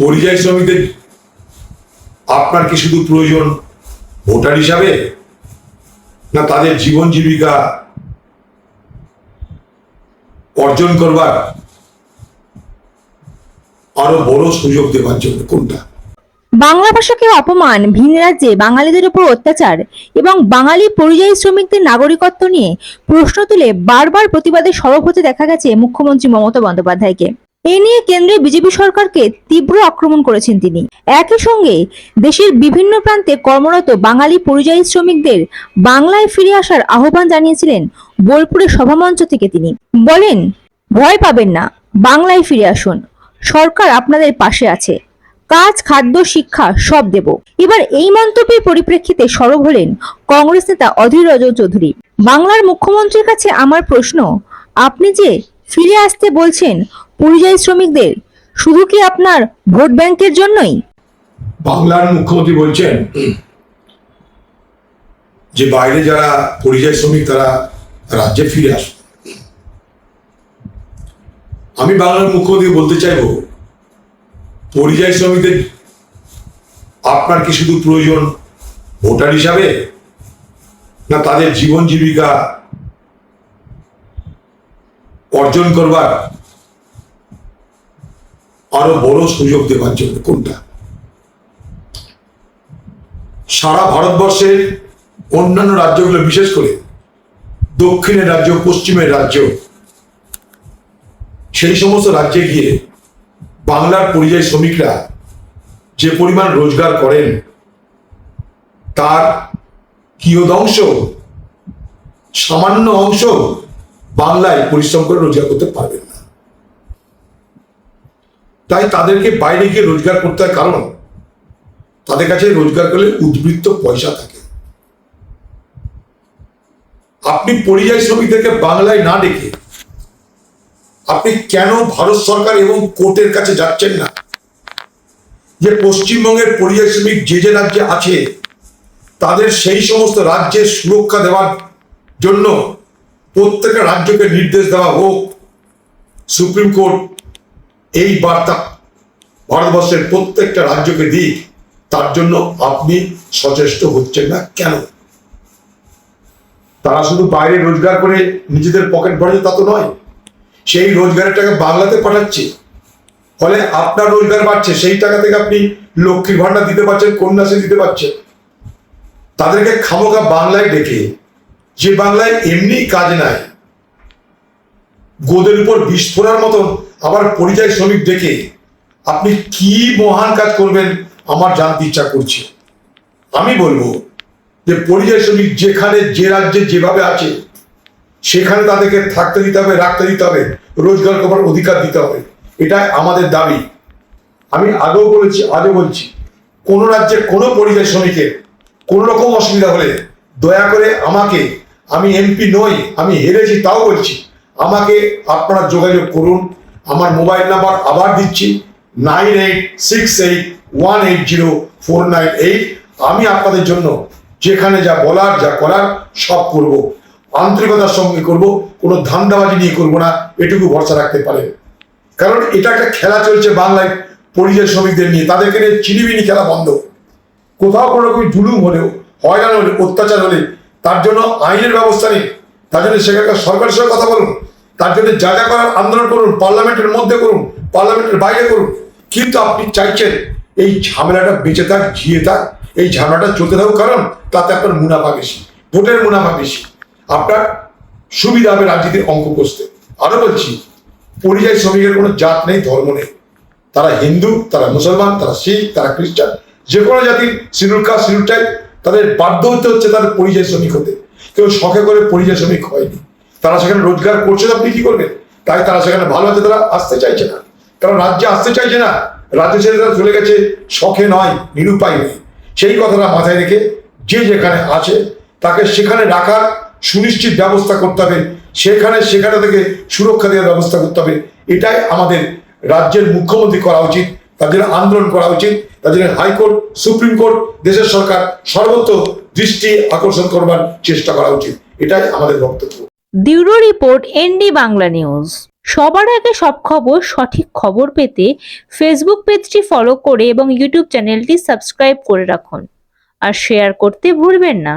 পরিযায়ী শ্রমিকদের আপনার কি শুধু প্রয়োজন ভোটার হিসাবে? না তাদের জীবন জীবিকা অর্জন করবার আরও বড় সুযোগ দেওয়ার জন্য কোনটা? বাংলা ভাষাকে অপমান, ভিন রাজ্যে বাঙালিদের উপর অত্যাচার এবং বাঙালি পরিযায়ী শ্রমিকদের নাগরিকত্ব নিয়ে প্রশ্ন তুলে বারবার প্রতিবাদে সরব হতে দেখা গেছে মুখ্যমন্ত্রী মমতা বন্দ্যোপাধ্যায়কে। এ নিয়ে কেন্দ্রীয় বিজেপি সরকারকে তীব্র আক্রমণ করেছেন তিনি। একই সঙ্গে দেশের বিভিন্ন প্রান্তে কর্মরত বাঙালি পরিযায়ী শ্রমিকদের বাংলায় ফিরে আসার আহ্বান জানিয়েছিলেন বোলপুরের সভামঞ্চ থেকে তিনি। বলেন, ভয় পাবেন না, বাংলায় ফিরে আসুন। সরকার আপনাদের পাশে আছে। কাজ, খাদ্য, শিক্ষা সব দেব। এবার এই মন্তব্যের পরিপ্রেক্ষিতে সরব হলেন কংগ্রেস নেতা অধীর রঞ্জন চৌধুরী। বাংলার মুখ্যমন্ত্রীর কাছে আমার প্রশ্ন, আপনি যে ফিরে আসতে বলছেন পরিযায়ী শ্রমিকদের। শুধু কি আপনার ভোট ব্যাংকের জন্যই? বাংলার মুখ্যমন্ত্রী বলছেন যে বাইরে যারা পরিযায়ী শ্রমিক, তারা রাজ্যে ফিরে আসবে আমি বাংলার মুখ্যমন্ত্রী বলতে চাইব, পরিযায়ী শ্রমিকদের আপনার কি শুধু প্রয়োজন ভোটার হিসাবে, না তাদের জীবন জীবিকা অর্জন করবার আরও বড় সুযোগ দেওয়ার জন্য কোনটা? সারা ভারতবর্ষের অন্যান্য রাজ্যগুলো, বিশেষ করে দক্ষিণের রাজ্য, পশ্চিমের রাজ্য, সেই সমস্ত রাজ্যে গিয়ে বাংলার পরিযায়ী শ্রমিকরা যে পরিমাণ রোজগার করেন, তার কিয়দংশ, সামান্য অংশ বাংলায় পরিশ্রম করে রোজগার করতে পারবেন না। তাই তাদেরকে বাইরে গিয়ে রোজগার করতে হয় কারণ তাদের কাছে রোজগার করলে উদ্বৃত্ত পয়সা থাকে। আপনি পরিযায়ী শ্রমিকদেরকে বাংলায় না ডেকে আপনি কেন ভারত সরকার এবং কোর্টের কাছে যাচ্ছেন না? যে পশ্চিমবঙ্গের পরিযায়ী শ্রমিক যে যে রাজ্যে আছে, তাদের সেই সমস্ত রাজ্যের সুরক্ষা দেওয়ার জন্য প্রত্যেকটা রাজ্যকে নির্দেশ দেওয়া হোক, সুপ্রিম কোর্ট এই বার্তা ভারতবর্ষের প্রত্যেকটা রাজ্যকে দিক, তার জন্য আপনি সচেষ্ট হচ্ছেন না কেন? তারা শুধু বাইরে রোজগার করে নিজেদের পকেট ভরে তা তো নয়, সেই রোজগারের টাকা বাংলাতে পাঠাচ্ছে। ফলে আপনার রোজগার বাড়ছে, সেই টাকা থেকে আপনি লক্ষ্মী ভান্ডার দিতে পারছেন, কন্যাশ্রী দিতে পারছেন। তাদেরকে খামোখা বাংলায় ডেকে যে বাংলায় এমনি কাজ নাই, গোদের উপর বিষ ফোড়ার মতন আবার পরিযায়ী শ্রমিক ডেকে আপনি কি মহান কাজ করবেন আমার জানতে ইচ্ছা করছে। আমি বলব যে পরিযায়ী শ্রমিক যেখানে যে রাজ্যে যেভাবে আছে, সেখানে তাদেরকে থাকতে দিতে হবে, রাখতে দিতে হবে, রোজগার করার অধিকার দিতে হবে। এটাই আমাদের দাবি। আমি আগেও বলেছি, আজও বলছি, কোনো রাজ্যে কোনো পরিযায়ী শ্রমিকের কোনো রকম অসুবিধা হলে দয়া করে আমাকে আমি এমপি নই, আমি হেরেছি, তাও বলছি। আমাকে আপনারা যোগাযোগ করুন, আমার মোবাইল নাম্বার আবার দিচ্ছি, nine eight six eight one eight zero four nine eight. আমি আপনাদের জন্য যেখানে যা বলার, যা করার, সব করব। আন্তরিকতার সঙ্গে করব, কোনো ধান্দাবাজি নিয়ে করব না, এটুকু ভরসা রাখতে পারেন। কারণ এটা একটা খেলা চলছে বাংলায় পরিযায়ী শ্রমিকদের নিয়ে, তাদেরকে নিয়ে চিনিবিনি খেলা বন্ধ। কোথাও কোনো রকম জুলুম হলেও, হয়রান হলে, অত্যাচার হলে তার জন্য আইনের ব্যবস্থা নেই তার জন্য সেখানকার সরকারের সঙ্গে কথা বলুন। তার জন্য যা যা করার আন্দোলন করুন, পার্লামেন্টের মধ্যে করুন, পার্লামেন্টের বাইরে করুন। কিন্তু আপনি চাইছেন এই ঝামেলাটা বেঁচে থাক, ঝিয়ে থাক, এই ঝামেলাটা চলতে থাকুক। কারণ তাতে আপনার মুনাফা বেশি, ভোটের মুনাফা বেশি। আপনার সুবিধা হবে রাজনীতির অঙ্ক কষতে আরও বলছি, পরিযায়ী শ্রমিকের কোনো জাত নেই, ধর্ম নেই। তারা হিন্দু, তারা মুসলমান, তারা শিখ, তারা খ্রিস্টান, যে কোনো জাতির সিনুর কাজ সিনুর টাইপ তাদের বাধ্য হতে হচ্ছে তাদের পরিযায়ী শ্রমিক হতে। কেউ শখে করে পরিযায়ী শ্রমিক হয়নি। তারা সেখানে রোজগার করছে আপনি কি করবেন? তাই তারা সেখানে ভালো আছে, তারা আসতে চাইছে না। কারণ রাজ্যে আসতে চাইছে না, রাজ্য ছেড়ে তারা চলে গেছে শখে নয়, নিরুপায় নেই সেই কথাটা মাথায় রেখে যে যেখানে আছে, তাকে সেখানে রাখার সুনিশ্চিত ব্যবস্থা করতে হবে। সেখানে সেখানে থেকে সুরক্ষা দেওয়ার ব্যবস্থা করতে হবে। এটাই আমাদের রাজ্যের মুখ্যমন্ত্রী করা উচিত। তাদের আন্দোলন করা উচিত। তাদের হাইকোর্ট, সুপ্রিম কোর্ট, দেশের সরকার সর্বত্র দৃষ্টি আকর্ষণ করবার চেষ্টা করা উচিত। এটাই আমাদের বক্তব্য। Bureau report, ND Bangla news. সবার আগে সব খবর, সঠিক খবর পেতে ফেসবুক পেজটি ফলো করে এবং ইউটিউব চ্যানেলটি সাবস্ক্রাইব করে রাখুন। আর শেয়ার করতে ভুলবেন না।